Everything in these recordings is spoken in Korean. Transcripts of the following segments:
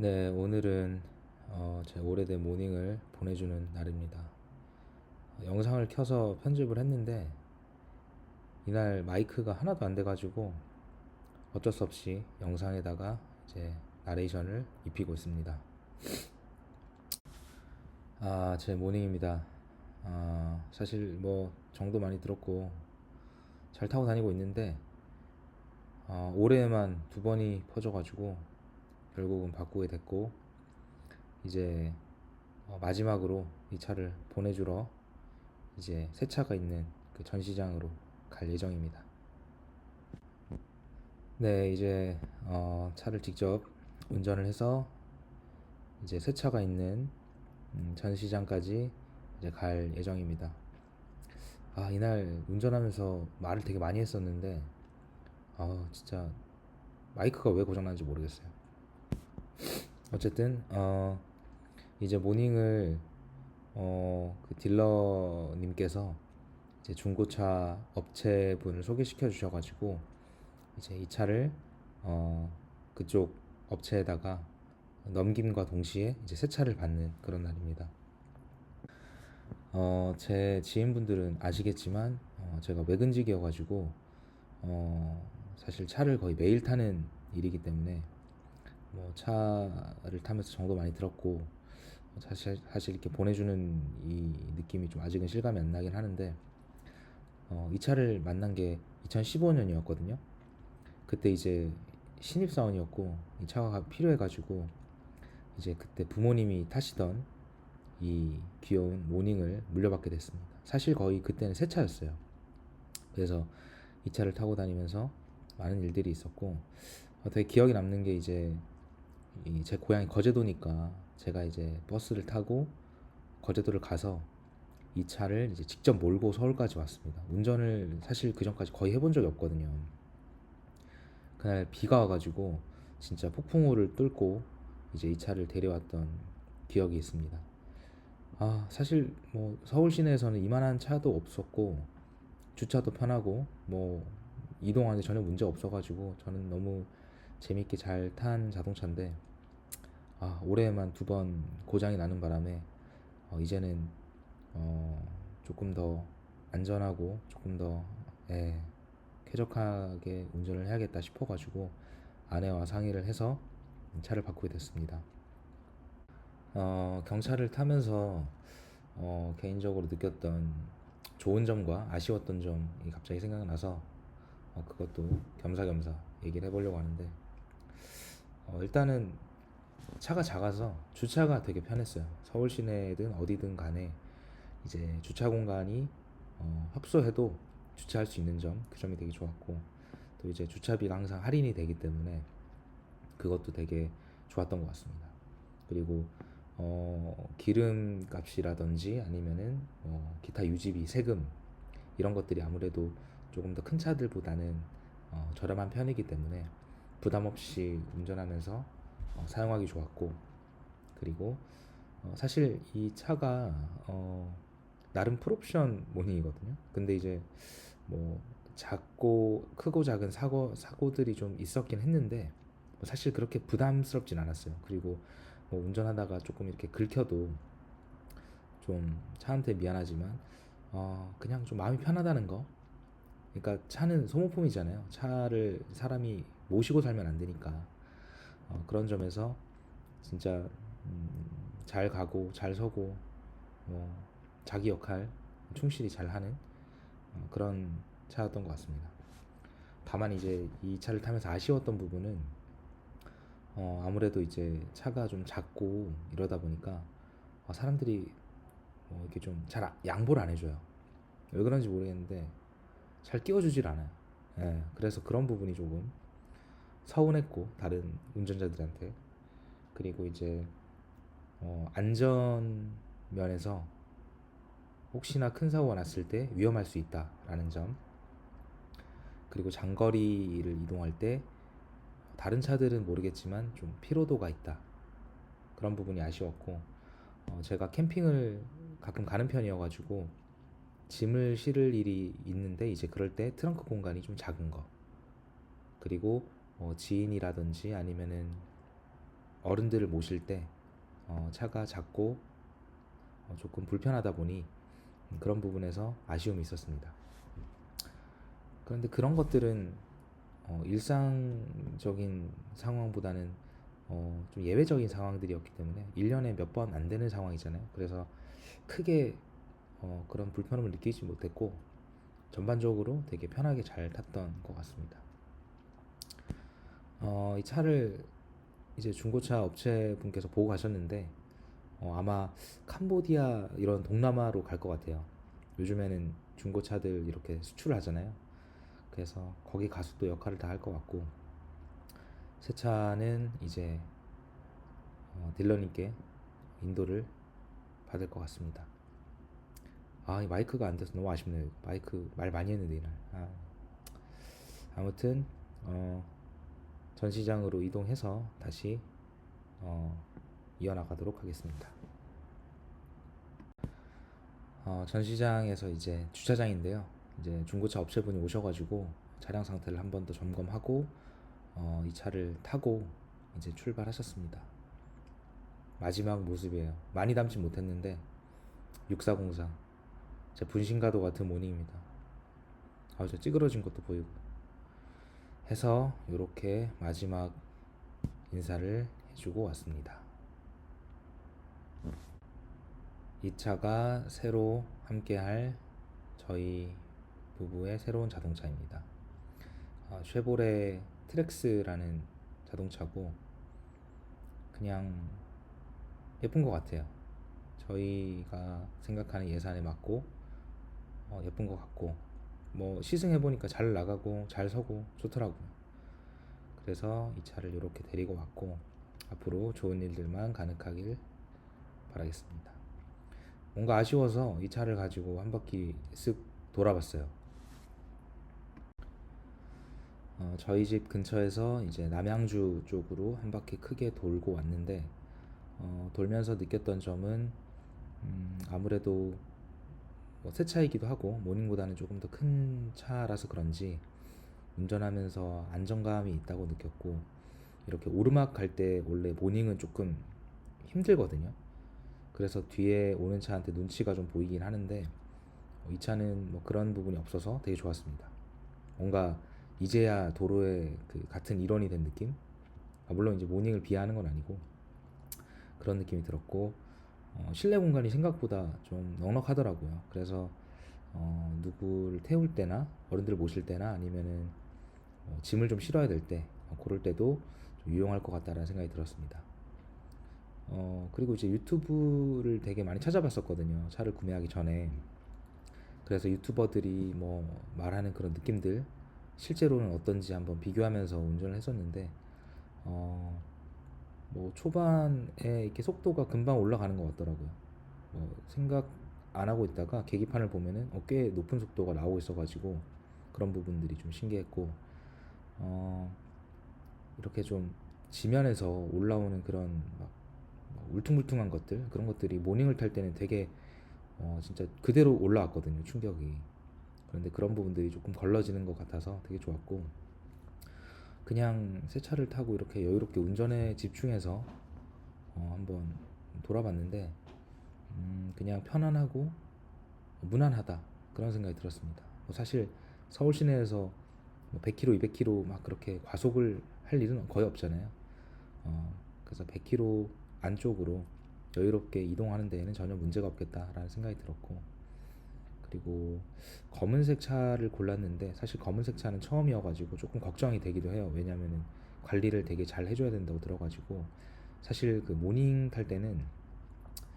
네, 오늘은 어, 제 오래된 모닝을 보내주는 날입니다. 어, 영상을 켜서 편집을 했는데 이날 마이크가 하나도 안 돼가지고 어쩔 수 없이 영상에다가 이제 나레이션을 입히고 있습니다. 아, 제 모닝입니다. 아, 사실 뭐 정도 많이 들었고 잘 타고 다니고 있는데 어, 올해에만 두 번이 퍼져가지고 결국은 바꾸게 됐고 이제 어, 마지막으로 이 차를 보내주러 이제 새 차가 있는 그 전시장으로 갈 예정입니다. 네, 이제 어, 차를 직접 운전을 해서 이제 새 차가 있는 음, 전시장까지 이제 갈 예정입니다. 아, 이날 운전하면서 말을 되게 많이 했었는데 아, 진짜 마이크가 왜 고장났는지 모르겠어요. 어쨌든 어 이제 모닝을 어 그 딜러님께서 이제 중고차 업체분을 소개시켜 주셔가지고 이제 이 차를 어 그쪽 업체에다가 넘김과 동시에 이제 새 차를 받는 그런 날입니다. 어 제 지인분들은 아시겠지만 어 제가 외근직이어가지고 어 사실 차를 거의 매일 타는 일이기 때문에 뭐 차를 타면서 정도 많이 들었고 사실 사실 이렇게 보내주는 이 느낌이 좀 아직은 실감이 안 나긴 하는데 어, 이 차를 만난 게 2015년이었거든요. 그때 이제 신입 사원이었고 이 차가 필요해가지고 이제 그때 부모님이 타시던 이 귀여운 모닝을 물려받게 됐습니다. 사실 거의 그때는 새 차였어요. 그래서 이 차를 타고 다니면서 많은 일들이 있었고 어, 되게 기억에 남는 게 이제 이 제 고향이 거제도니까 제가 이제 버스를 타고 거제도를 가서 이 차를 이제 직접 몰고 서울까지 왔습니다. 운전을 사실 그 전까지 거의 해본 적이 없거든요. 그날 비가 와가지고 진짜 폭풍우를 뚫고 이제 이 차를 데려왔던 기억이 있습니다. 아, 사실 뭐 서울 시내에서는 이만한 차도 없었고 주차도 편하고 뭐 이동하는데 전혀 문제 없어가지고 저는 너무 재밌게 잘 탄 자동차인데 아, 올해에만 두 번 고장이 나는 바람에 어, 이제는 어, 조금 더 안전하고 조금 더 예, 쾌적하게 운전을 해야겠다 싶어가지고 아내와 상의를 해서 차를 바꾸게 됐습니다. 어, 경차를 타면서 어, 개인적으로 느꼈던 좋은 점과 아쉬웠던 점이 갑자기 생각나서 어, 그것도 겸사겸사 얘기를 해보려고 하는데 어, 일단은 차가 작아서 주차가 되게 편했어요. 서울 시내든 어디든 간에 이제 주차 공간이 어, 협소해도 주차할 수 있는 점, 그 점이 되게 좋았고 또 이제 주차비가 항상 할인이 되기 때문에 그것도 되게 좋았던 것 같습니다. 그리고 어, 기름 값이라든지 아니면은 어, 기타 유지비, 세금 이런 것들이 아무래도 조금 더 큰 차들보다는 어, 저렴한 편이기 때문에 부담 없이 운전하면서 어, 사용하기 좋았고 그리고 어, 사실 이 차가 어, 나름 풀옵션 모닝이거든요. 근데 이제 뭐 작고 크고 작은 사고 사고들이 좀 있었긴 했는데 뭐 사실 그렇게 부담스럽진 않았어요. 그리고 뭐 운전하다가 조금 이렇게 긁혀도 좀 차한테 미안하지만 어 그냥 좀 마음이 편하다는 거. 그러니까 차는 소모품이잖아요. 차를 사람이 모시고 살면 안 되니까 어, 그런 점에서 진짜 음, 잘 가고 잘 서고 뭐 자기 역할 충실히 잘 하는 어, 그런 차였던 것 같습니다. 다만 이제 이 차를 타면서 아쉬웠던 부분은 어, 아무래도 이제 차가 좀 작고 이러다 보니까 어, 사람들이 뭐 이렇게 좀 잘 양보를 안 해줘요. 왜 그런지 모르겠는데 잘 끼워주질 않아요. 예, 그래서 그런 부분이 조금 서운했고 다른 운전자들한테. 그리고 이제 어, 안전 면에서 혹시나 큰 사고가 났을 때 위험할 수 있다라는 점. 그리고 장거리를 이동할 때 다른 차들은 모르겠지만 좀 피로도가 있다. 그런 부분이 아쉬웠고 어, 제가 캠핑을 가끔 가는 편이어가지고 짐을 실을 일이 있는데 이제 그럴 때 트렁크 공간이 좀 작은 거. 그리고 뭐 지인이라든지 아니면은 어른들을 모실 때 어, 차가 작고 어, 조금 불편하다 보니 그런 부분에서 아쉬움이 있었습니다. 그런데 그런 것들은 어, 일상적인 상황보다는 어, 좀 예외적인 상황들이었기 때문에 1년에 몇 번 안 되는 상황이잖아요. 그래서 크게 어, 그런 불편함을 느끼지 못했고 전반적으로 되게 편하게 잘 탔던 것 같습니다. 어, 이 차를 이제 중고차 업체 분께서 보고 가셨는데 어, 아마 캄보디아 이런 동남아로 갈 것 같아요. 요즘에는 중고차들 이렇게 수출을 하잖아요. 그래서 거기 가서 또 역할을 다 할 것 같고 새 차는 이제 어, 딜러님께 인도를 받을 것 같습니다. 아, 이 마이크가 안 돼서 너무 아쉽네요. 마이크 말 많이 했는데 이날. 아. 아무튼 어, 전시장으로 이동해서 다시 어, 이어나가도록 하겠습니다. 어, 전시장에서 이제 주차장인데요. 이제 중고차 업체분이 오셔가지고 차량 상태를 한 번 더 점검하고 어, 이 차를 타고 이제 출발하셨습니다. 마지막 모습이에요. 많이 담지 못했는데 6404제 분신과도 같은 모닝입니다. 아, 저 찌그러진 것도 보이고 해서 이렇게 마지막 인사를 해주고 왔습니다. 이 차가 새로 함께할 저희 부부의 새로운 자동차입니다. 아, 쉐보레 트렉스라는 자동차고 그냥 예쁜 것 같아요. 저희가 생각하는 예산에 맞고 어, 예쁜 것 같고 뭐 시승해 보니까 잘 나가고 잘 서고 좋더라고요. 그래서 이 차를 이렇게 데리고 왔고 앞으로 좋은 일들만 가득하길 바라겠습니다. 뭔가 아쉬워서 이 차를 가지고 한 바퀴 쓱 돌아봤어요. 어, 저희 집 근처에서 이제 남양주 쪽으로 한 바퀴 크게 돌고 왔는데 어, 돌면서 느꼈던 점은 음, 아무래도 뭐 새 차이기도 하고 모닝보다는 조금 더 큰 차라서 그런지 운전하면서 안정감이 있다고 느꼈고 이렇게 오르막 갈 때 원래 모닝은 조금 힘들거든요. 그래서 뒤에 오는 차한테 눈치가 좀 보이긴 하는데 어, 이 차는 뭐 그런 부분이 없어서 되게 좋았습니다. 뭔가 이제야 도로에 그 같은 일원이 된 느낌? 아, 물론 이제 모닝을 비하하는 건 아니고 그런 느낌이 들었고 어, 실내 공간이 생각보다 좀 넉넉하더라고요. 그래서 어, 누구를 태울 때나 어른들 모실 때나 아니면은 어, 짐을 좀 실어야 될 때, 어, 그럴 때도 좀 유용할 것 같다라는 생각이 들었습니다. 어, 그리고 이제 유튜브를 되게 많이 찾아봤었거든요. 차를 구매하기 전에. 그래서 유튜버들이 뭐 말하는 그런 느낌들, 실제로는 어떤지 한번 비교하면서 운전을 했었는데, 어, 뭐 초반에 이렇게 속도가 금방 올라가는 것 같더라고요. 뭐 생각 안 하고 있다가 계기판을 보면은 어, 꽤 높은 속도가 나오고 있어가지고 그런 부분들이 좀 신기했고 어, 이렇게 좀 지면에서 올라오는 그런 막 울퉁불퉁한 것들 그런 것들이 모닝을 탈 때는 되게 어, 진짜 그대로 올라왔거든요 충격이 그런데 그런 부분들이 조금 걸러지는 것 같아서 되게 좋았고 그냥 새 차를 타고 이렇게 여유롭게 운전에 집중해서 어, 한번 돌아봤는데 음, 그냥 편안하고 무난하다 그런 생각이 들었습니다. 뭐 사실 서울 시내에서 뭐 100km, 200km 막 그렇게 과속을 할 일은 거의 없잖아요. 어, 그래서 100km 안쪽으로 여유롭게 이동하는 데에는 전혀 문제가 없겠다라는 생각이 들었고 그리고 검은색 차를 골랐는데 사실 검은색 차는 처음이어가지고 조금 걱정이 되기도 해요. 왜냐면은 관리를 되게 잘 해줘야 된다고 들어가지고 사실 그 모닝 탈 때는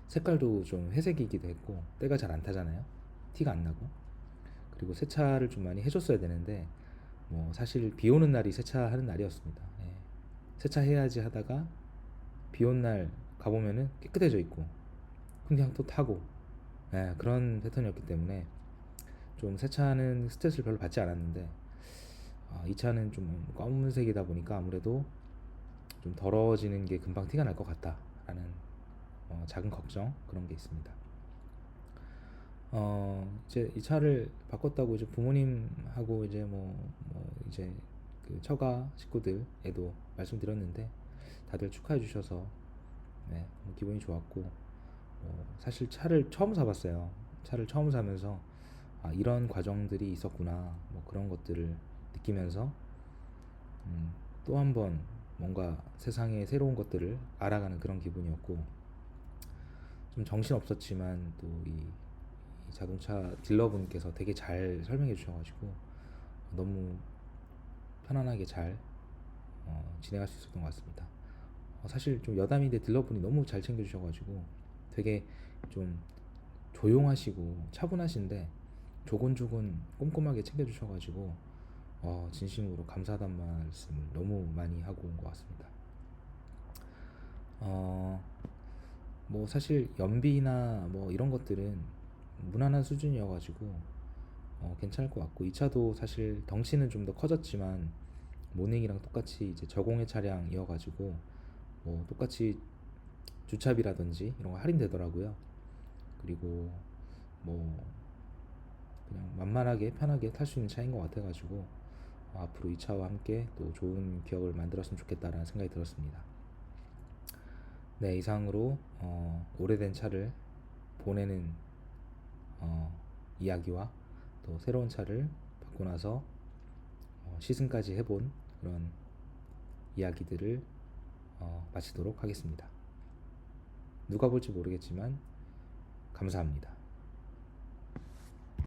색깔도 좀 회색이기도 했고 때가 잘 안 타잖아요. 티가 안 나고 그리고 세차를 좀 많이 해줬어야 되는데 뭐 사실 비 오는 날이 세차하는 날이었습니다. 예. 세차해야지 하다가 비 온 날 가보면은 깨끗해져 있고 그냥 또 타고 예, 그런 패턴이었기 때문에 좀 세차는 스트레스를 별로 받지 않았는데 아, 이 차는 좀 검은색이다 보니까 아무래도 좀 더러워지는 게 금방 티가 날 것 같다라는 어, 작은 걱정 그런 게 있습니다. 어 이제 이 차를 바꿨다고 이제 부모님하고 이제 뭐, 뭐 이제 그 처가 식구들에도 말씀드렸는데 다들 축하해 주셔서 네, 기분이 좋았고 어, 사실 차를 처음 사봤어요. 차를 처음 사면서 아, 이런 과정들이 있었구나 뭐 그런 것들을 느끼면서 음, 또 한 번 뭔가 세상의 새로운 것들을 알아가는 그런 기분이었고 좀 정신 없었지만 또이 자동차 딜러분께서 되게 잘 설명해 주셔가지고 너무 편안하게 잘 어, 진행할 수 있었던 것 같습니다. 어, 사실 좀 여담인데 딜러분이 너무 잘 챙겨주셔가지고 되게 좀 조용하시고 차분하신데 조곤조곤 꼼꼼하게 챙겨주셔가지고 어, 진심으로 감사하단 말씀을 너무 많이 하고 온 것 같습니다. 어, 뭐 사실 연비나 뭐 이런 것들은 무난한 수준이어가지고 어, 괜찮을 것 같고 이 차도 사실 덩치는 좀 더 커졌지만 모닝이랑 똑같이 이제 저공해 차량이어가지고 뭐 똑같이 주차비라든지 이런 거 할인되더라고요. 그리고 뭐 그냥 만만하게 편하게 탈 수 있는 차인 것 같아가지고 어, 앞으로 이 차와 함께 또 좋은 기억을 만들었으면 좋겠다라는 생각이 들었습니다. 네 이상으로 어, 오래된 차를 보내는 어, 이야기와 또 새로운 차를 받고 나서 어, 시승까지 해본 그런 이야기들을 어, 마치도록 하겠습니다. 누가 볼지 모르겠지만 감사합니다.